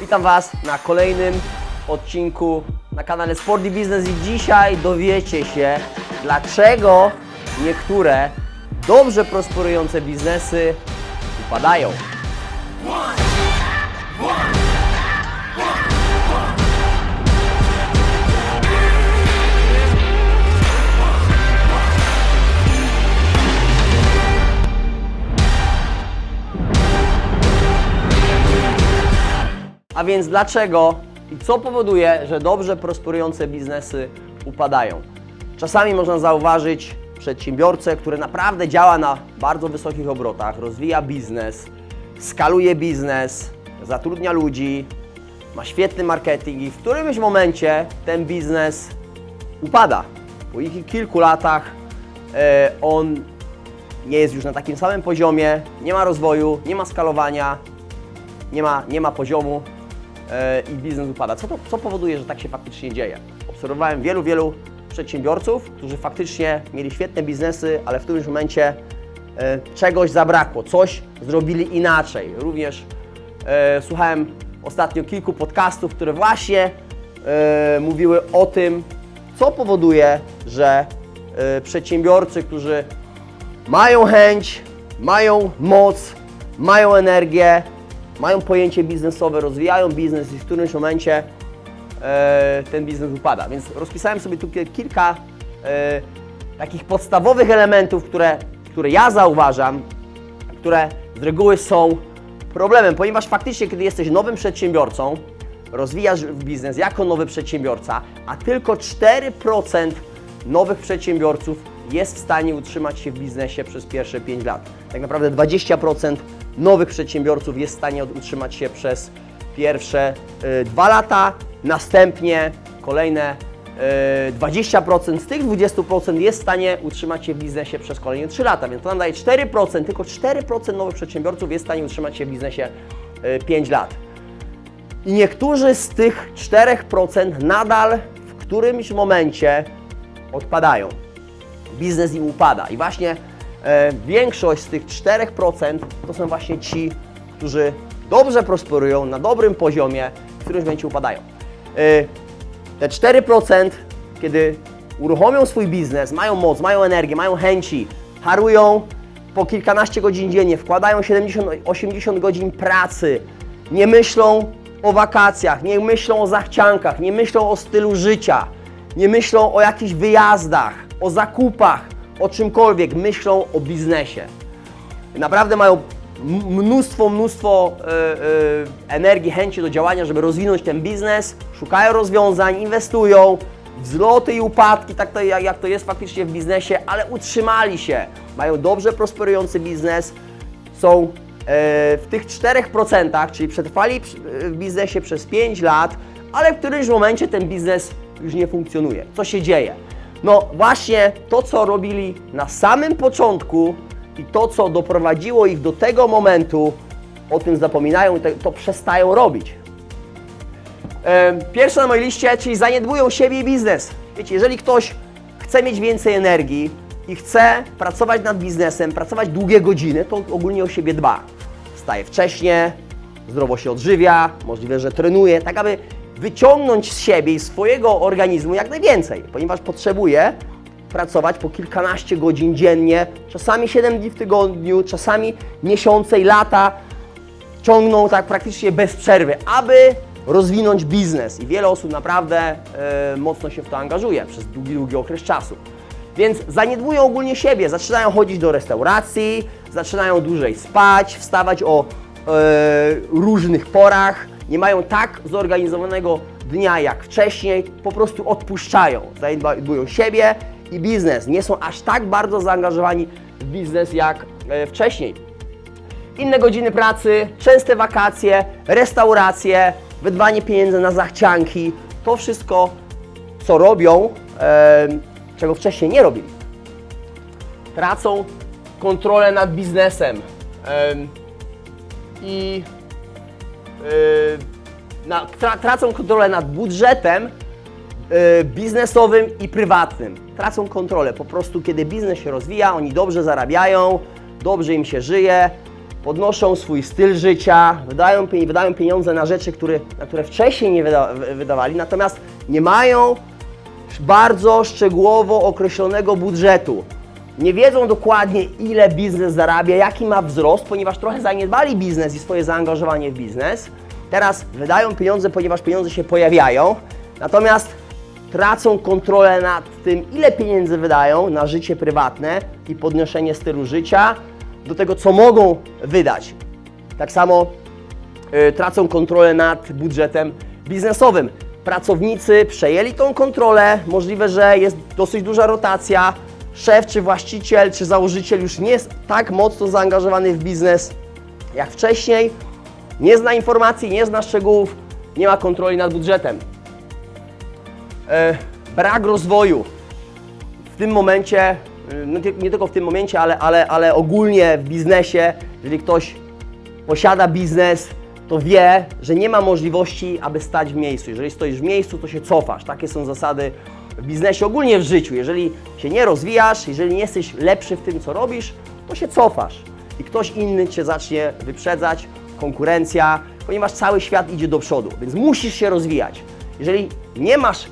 Witam Was na kolejnym odcinku na kanale Sport i Biznes i dzisiaj dowiecie się, dlaczego niektóre dobrze prosperujące biznesy upadają. Więc dlaczego i co powoduje, że dobrze prosperujące biznesy upadają? Czasami można zauważyć przedsiębiorcę, który naprawdę działa na bardzo wysokich obrotach, rozwija biznes, skaluje biznes, zatrudnia ludzi, ma świetny marketing i w którymś momencie ten biznes upada. Po ich kilku latach e, on nie jest już na takim samym poziomie, nie ma rozwoju, nie ma skalowania, nie ma, nie ma poziomu i biznes upada. Co, to, co powoduje, że tak się faktycznie dzieje? Obserwowałem wielu, wielu przedsiębiorców, którzy faktycznie mieli świetne biznesy, ale w którymś momencie e, czegoś zabrakło, coś zrobili inaczej. Również e, słuchałem ostatnio kilku podcastów, które właśnie e, mówiły o tym, co powoduje, że e, przedsiębiorcy, którzy mają chęć, mają moc, mają energię, mają pojęcie biznesowe, rozwijają biznes i w którymś momencie e, ten biznes upada. Więc rozpisałem sobie tu ki- kilka e, takich podstawowych elementów, które, które ja zauważam, które z reguły są problemem, ponieważ faktycznie, kiedy jesteś nowym przedsiębiorcą, rozwijasz biznes jako nowy przedsiębiorca, a tylko 4% nowych przedsiębiorców jest w stanie utrzymać się w biznesie przez pierwsze 5 lat. Tak naprawdę 20% nowych przedsiębiorców jest w stanie utrzymać się przez pierwsze 2 lata, następnie kolejne e, 20% z tych 20% jest w stanie utrzymać się w biznesie przez kolejne 3 lata, więc to nam daje 4%, tylko 4% nowych przedsiębiorców jest w stanie utrzymać się w biznesie e, 5 lat. I niektórzy z tych 4% nadal w którymś momencie odpadają. Biznes im upada. I właśnie większość z tych 4% to są właśnie ci, którzy dobrze prosperują, na dobrym poziomie, w którymś momencie upadają. E, te 4%, kiedy uruchomią swój biznes, mają moc, mają energię, mają chęci, harują po kilkanaście godzin dziennie, wkładają 70-80 godzin pracy, nie myślą o wakacjach, nie myślą o zachciankach, nie myślą o stylu życia, nie myślą o jakichś wyjazdach, o zakupach, o czymkolwiek, myślą o biznesie naprawdę mają mnóstwo, mnóstwo e, e, energii, chęci do działania, żeby rozwinąć ten biznes, szukają rozwiązań, inwestują, wzloty i upadki, tak to, jak, jak to jest faktycznie w biznesie, ale utrzymali się, mają dobrze prosperujący biznes, są e, w tych 4%, czyli przetrwali w biznesie przez 5 lat, ale w którymś momencie ten biznes już nie funkcjonuje. Co się dzieje? No właśnie to, co robili na samym początku i to, co doprowadziło ich do tego momentu, o tym zapominają i to przestają robić. E, Pierwsze na mojej liście, czyli zaniedbują siebie i biznes. Wiecie, jeżeli ktoś chce mieć więcej energii i chce pracować nad biznesem, pracować długie godziny, to ogólnie o siebie dba. Wstaje wcześnie, zdrowo się odżywia, możliwe, że trenuje, tak aby wyciągnąć z siebie i swojego organizmu jak najwięcej, ponieważ potrzebuje pracować po kilkanaście godzin dziennie, czasami 7 dni w tygodniu, czasami miesiące i lata, ciągną tak praktycznie bez przerwy, aby rozwinąć biznes. I wiele osób naprawdę e, mocno się w to angażuje przez długi, długi okres czasu. Więc zaniedbują ogólnie siebie, zaczynają chodzić do restauracji, zaczynają dłużej spać, wstawać o e, różnych porach, nie mają tak zorganizowanego dnia jak wcześniej, po prostu odpuszczają, zaniedbują siebie i biznes, nie są aż tak bardzo zaangażowani w biznes jak e, wcześniej. Inne godziny pracy, częste wakacje, restauracje, wydawanie pieniędzy na zachcianki, to wszystko, co robią, em, czego wcześniej nie robili. Tracą kontrolę nad biznesem em, i na, tra, tracą kontrolę nad budżetem y, biznesowym i prywatnym. Tracą kontrolę. Po prostu, kiedy biznes się rozwija, oni dobrze zarabiają, dobrze im się żyje, podnoszą swój styl życia, wydają, wydają pieniądze na rzeczy, które, na które wcześniej nie wyda, wy- wydawali, natomiast nie mają bardzo szczegółowo określonego budżetu. Nie wiedzą dokładnie, ile biznes zarabia, jaki ma wzrost, ponieważ trochę zaniedbali biznes i swoje zaangażowanie w biznes. Teraz wydają pieniądze, ponieważ pieniądze się pojawiają, natomiast tracą kontrolę nad tym, ile pieniędzy wydają na życie prywatne i podnoszenie stylu życia, do tego, co mogą wydać. Tak samo y, tracą kontrolę nad budżetem biznesowym. Pracownicy przejęli tą kontrolę, możliwe, że jest dosyć duża rotacja. Szef, czy właściciel, czy założyciel już nie jest tak mocno zaangażowany w biznes jak wcześniej. Nie zna informacji, nie zna szczegółów, nie ma kontroli nad budżetem. E, brak rozwoju. W tym momencie, y, no nie tylko w tym momencie, ale, ale, ale ogólnie w biznesie, jeżeli ktoś posiada biznes, to wie, że nie ma możliwości, aby stać w miejscu. Jeżeli stoisz w miejscu, to się cofasz. Takie są zasady w biznesie, ogólnie w życiu. Jeżeli się nie rozwijasz, jeżeli nie jesteś lepszy w tym, co robisz, to się cofasz. I ktoś inny Cię zacznie wyprzedzać, konkurencja, ponieważ cały świat idzie do przodu, więc musisz się rozwijać. Jeżeli nie masz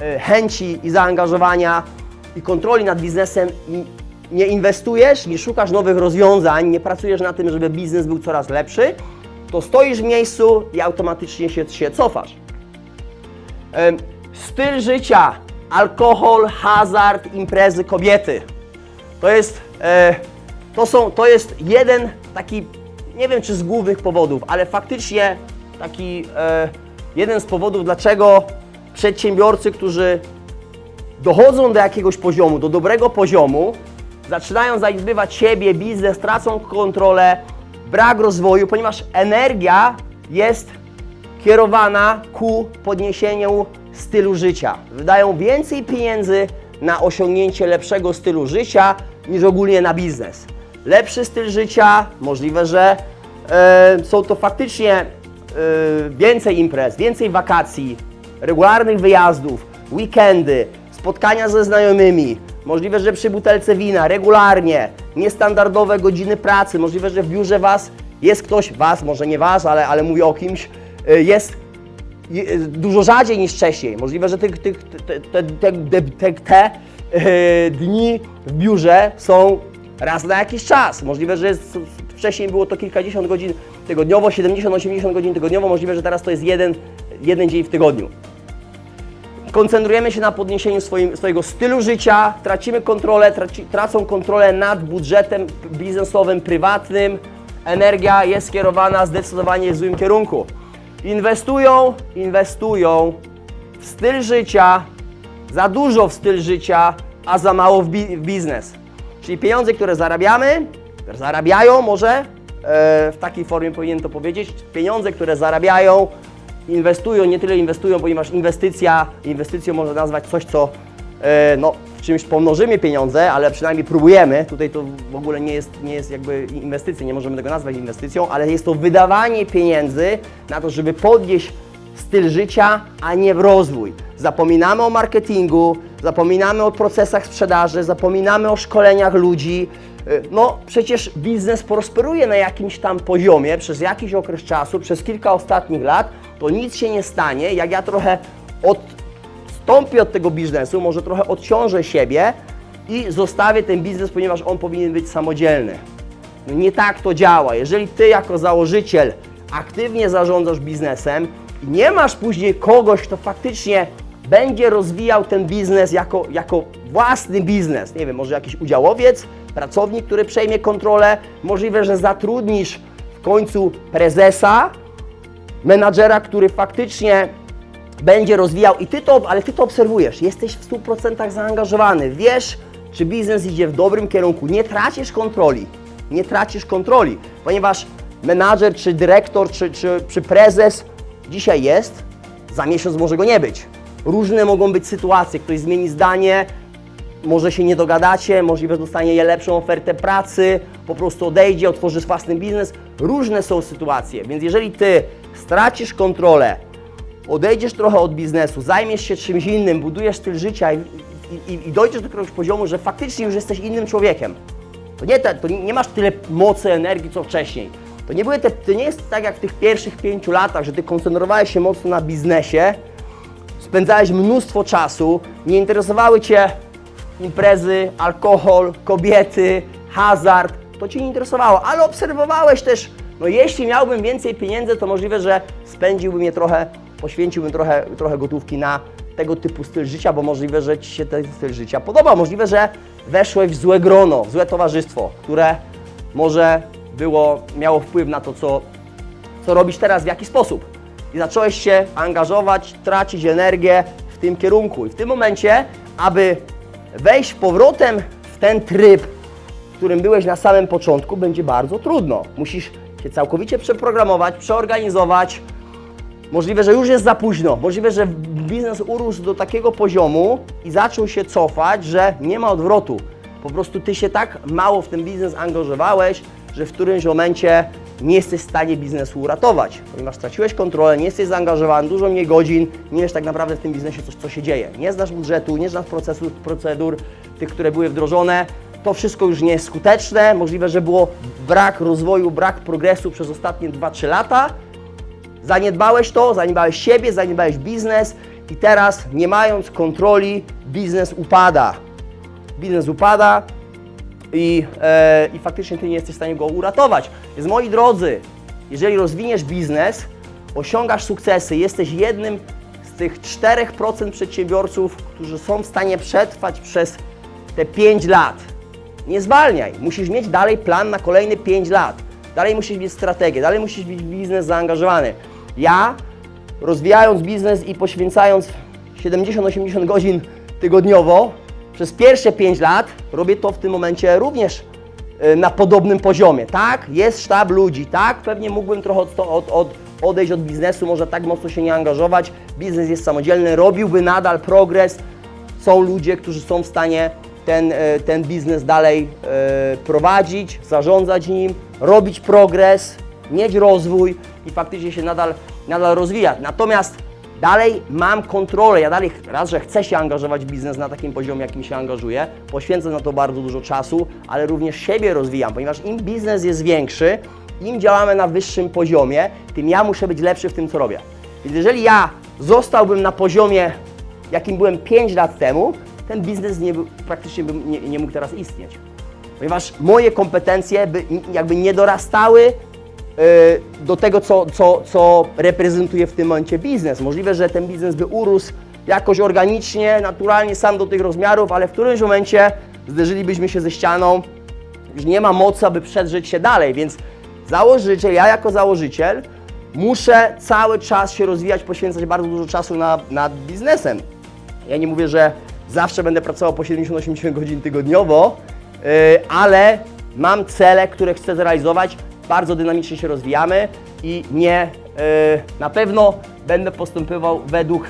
e, chęci i zaangażowania i kontroli nad biznesem i nie inwestujesz, nie szukasz nowych rozwiązań, nie pracujesz na tym, żeby biznes był coraz lepszy, to stoisz w miejscu i automatycznie się, się cofasz. Styl życia, alkohol, hazard, imprezy, kobiety. To jest, e, to są, to jest jeden taki, nie wiem czy z głównych powodów, ale faktycznie taki e, jeden z powodów, dlaczego przedsiębiorcy, którzy dochodzą do jakiegoś poziomu, do dobrego poziomu, zaczynają zaniedbywać siebie, biznes, tracą kontrolę, brak rozwoju, ponieważ energia jest kierowana ku podniesieniu stylu życia. Wydają więcej pieniędzy na osiągnięcie lepszego stylu życia niż ogólnie na biznes. Lepszy styl życia, możliwe, że e, są to faktycznie e, więcej imprez, więcej wakacji, regularnych wyjazdów, weekendy, spotkania ze znajomymi, możliwe, że przy butelce wina, regularnie, niestandardowe godziny pracy, możliwe, że w biurze Was jest ktoś, Was, może nie Was, ale, ale mówię o kimś, y, jest je- dużo rzadziej niż wcześniej. Możliwe, że te, te, te, te, te e, dni w biurze są raz na jakiś czas. Możliwe, że jest, wcześniej było to kilkadziesiąt godzin tygodniowo, 70-80 godzin tygodniowo. Możliwe, że teraz to jest jeden, jeden dzień w tygodniu. Koncentrujemy się na podniesieniu swoim, swojego stylu życia, tracimy kontrolę, traci, tracą kontrolę nad budżetem biznesowym, prywatnym. Energia jest skierowana zdecydowanie w złym kierunku. Inwestują, inwestują w styl życia, za dużo w styl życia, a za mało w, bi- w biznes. Czyli pieniądze, które zarabiamy, które zarabiają może, e, w takiej formie powinien to powiedzieć, pieniądze, które zarabiają, inwestują, nie tyle inwestują, ponieważ inwestycja, inwestycją można nazwać coś, co no, w czymś pomnożymy pieniądze, ale przynajmniej próbujemy. Tutaj to w ogóle nie jest, nie jest jakby inwestycja, nie możemy tego nazwać inwestycją, ale jest to wydawanie pieniędzy na to, żeby podnieść styl życia, a nie w rozwój. Zapominamy o marketingu, zapominamy o procesach sprzedaży, zapominamy o szkoleniach ludzi. Y, No, przecież biznes prosperuje na jakimś tam poziomie przez jakiś okres czasu, przez kilka ostatnich lat, to nic się nie stanie, jak ja trochę odstąpię od tego biznesu, może trochę odciążę siebie i zostawię ten biznes, ponieważ on powinien być samodzielny. No nie tak to działa. Jeżeli ty jako założyciel aktywnie zarządzasz biznesem i nie masz później kogoś, kto faktycznie będzie rozwijał ten biznes jako, jako własny biznes, nie wiem, może jakiś udziałowiec, pracownik, który przejmie kontrolę, możliwe, że zatrudnisz w końcu prezesa, menadżera, który faktycznie będzie rozwijał i ty to, ale ty to obserwujesz, jesteś w 100% zaangażowany, wiesz, czy biznes idzie w dobrym kierunku, nie tracisz kontroli, nie tracisz kontroli, ponieważ menadżer, czy dyrektor, czy, czy, czy prezes dzisiaj jest, za miesiąc może go nie być. Różne mogą być sytuacje, ktoś zmieni zdanie, może się nie dogadacie, możliwe, że dostanie lepszą ofertę pracy, po prostu odejdzie, otworzy własny biznes. Różne są sytuacje, więc jeżeli ty stracisz kontrolę, odejdziesz trochę od biznesu, zajmiesz się czymś innym, budujesz styl życia i, i, i dojdziesz do jakiegoś poziomu, że faktycznie już jesteś innym człowiekiem, to nie, te, to nie masz tyle mocy, energii, co wcześniej. To nie, były te, to nie jest tak jak w tych pierwszych pięciu latach, że ty koncentrowałeś się mocno na biznesie, spędzałeś mnóstwo czasu, nie interesowały Cię imprezy, alkohol, kobiety, hazard, to Cię nie interesowało, ale obserwowałeś też, no jeśli miałbym więcej pieniędzy, to możliwe, że spędziłbym je trochę, poświęciłbym trochę, trochę gotówki na tego typu styl życia, bo możliwe, że Ci się ten styl życia podoba, możliwe, że weszłeś w złe grono, w złe towarzystwo, które może było, miało wpływ na to, co, co robisz teraz, w jaki sposób. I zacząłeś się angażować, tracić energię w tym kierunku. I w tym momencie, aby wejść powrotem w ten tryb, w którym byłeś na samym początku, będzie bardzo trudno. Musisz się całkowicie przeprogramować, przeorganizować. Możliwe, że już jest za późno. Możliwe, że biznes urósł do takiego poziomu i zaczął się cofać, że nie ma odwrotu. Po prostu ty się tak mało w ten biznes angażowałeś, że w którymś momencie nie jesteś w stanie biznesu uratować, ponieważ straciłeś kontrolę, nie jesteś zaangażowany, dużo mniej godzin, nie wiesz tak naprawdę w tym biznesie, co, co się dzieje. Nie znasz budżetu, nie znasz procesu, procedur, tych, które były wdrożone. To wszystko już nie jest skuteczne. Możliwe, że było brak rozwoju, brak progresu przez ostatnie 2-3 lata. Zaniedbałeś to, zaniedbałeś siebie, zaniedbałeś biznes i teraz nie mając kontroli, biznes upada. Biznes upada i, e, i faktycznie Ty nie jesteś w stanie go uratować. Więc moi drodzy, jeżeli rozwiniesz biznes, osiągasz sukcesy, jesteś jednym z tych 4% przedsiębiorców, którzy są w stanie przetrwać przez te 5 lat. Nie zwalniaj. Musisz mieć dalej plan na kolejne 5 lat. Dalej musisz mieć strategię, dalej musisz mieć biznes zaangażowany. Ja, rozwijając biznes i poświęcając 70-80 godzin tygodniowo, przez pierwsze 5 lat robię to w tym momencie również y, na podobnym poziomie. Tak, jest sztab ludzi, tak, pewnie mógłbym trochę od, od, od, odejść od biznesu, może tak mocno się nie angażować. Biznes jest samodzielny, robiłby nadal progres. Są ludzie, którzy są w stanie ten, e, ten biznes dalej e, prowadzić, zarządzać nim, robić progres, mieć rozwój i faktycznie się nadal, nadal rozwijać. Natomiast dalej mam kontrolę, ja dalej raz, że chcę się angażować w biznes na takim poziomie, jakim się angażuję, poświęcę na to bardzo dużo czasu, ale również siebie rozwijam, ponieważ im biznes jest większy, im działamy na wyższym poziomie, tym ja muszę być lepszy w tym, co robię. Więc jeżeli ja zostałbym na poziomie, jakim byłem 5 lat temu, ten biznes nie praktycznie bym nie, nie mógł teraz istnieć. Ponieważ moje kompetencje by jakby nie dorastały do tego, co, co, co reprezentuje w tym momencie biznes. Możliwe, że ten biznes by urósł jakoś organicznie, naturalnie sam do tych rozmiarów, ale w którymś momencie zderzylibyśmy się ze ścianą, już nie ma mocy, aby przedrzeć się dalej, więc założyciel, ja jako założyciel muszę cały czas się rozwijać, poświęcać bardzo dużo czasu na, nad biznesem. Ja nie mówię, że zawsze będę pracował po 70-80 godzin tygodniowo, yy, ale mam cele, które chcę zrealizować. Bardzo dynamicznie się rozwijamy i nie yy, na pewno będę postępował według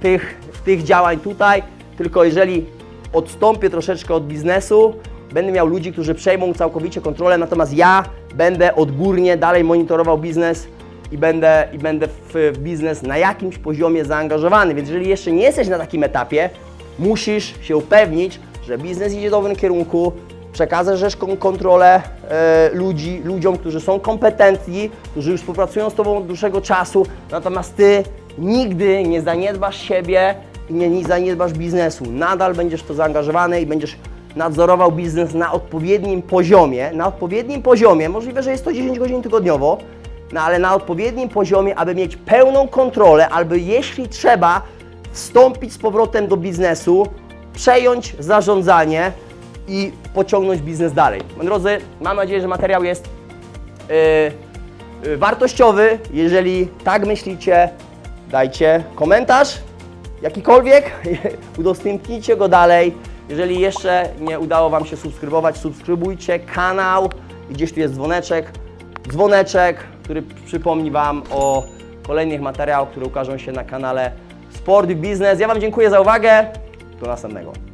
tych, tych działań tutaj, tylko jeżeli odstąpię troszeczkę od biznesu, będę miał ludzi, którzy przejmą całkowicie kontrolę, natomiast ja będę odgórnie dalej monitorował biznes i będę, i będę w biznes na jakimś poziomie zaangażowany. Więc jeżeli jeszcze nie jesteś na takim etapie, musisz się upewnić, że biznes idzie w dobrym kierunku, przekażesz kon- kontrolę e, ludzi, ludziom, którzy są kompetentni, którzy już współpracują z Tobą od dłuższego czasu, natomiast Ty nigdy nie zaniedbasz siebie i nie, nie zaniedbasz biznesu. Nadal będziesz w to zaangażowany i będziesz nadzorował biznes na odpowiednim poziomie, na odpowiednim poziomie, możliwe, że jest to 10 godzin tygodniowo, no ale na odpowiednim poziomie, aby mieć pełną kontrolę, albo jeśli trzeba, wstąpić z powrotem do biznesu, przejąć zarządzanie i pociągnąć biznes dalej. Moi drodzy, mam nadzieję, że materiał jest yy, wartościowy. Jeżeli tak myślicie, dajcie komentarz jakikolwiek, udostępnijcie go dalej. Jeżeli jeszcze nie udało Wam się subskrybować, subskrybujcie kanał gdzieś tu jest dzwoneczek, dzwoneczek, który przypomni Wam o kolejnych materiałach, które ukażą się na kanale Sport i Biznes. Ja Wam dziękuję za uwagę. Do następnego.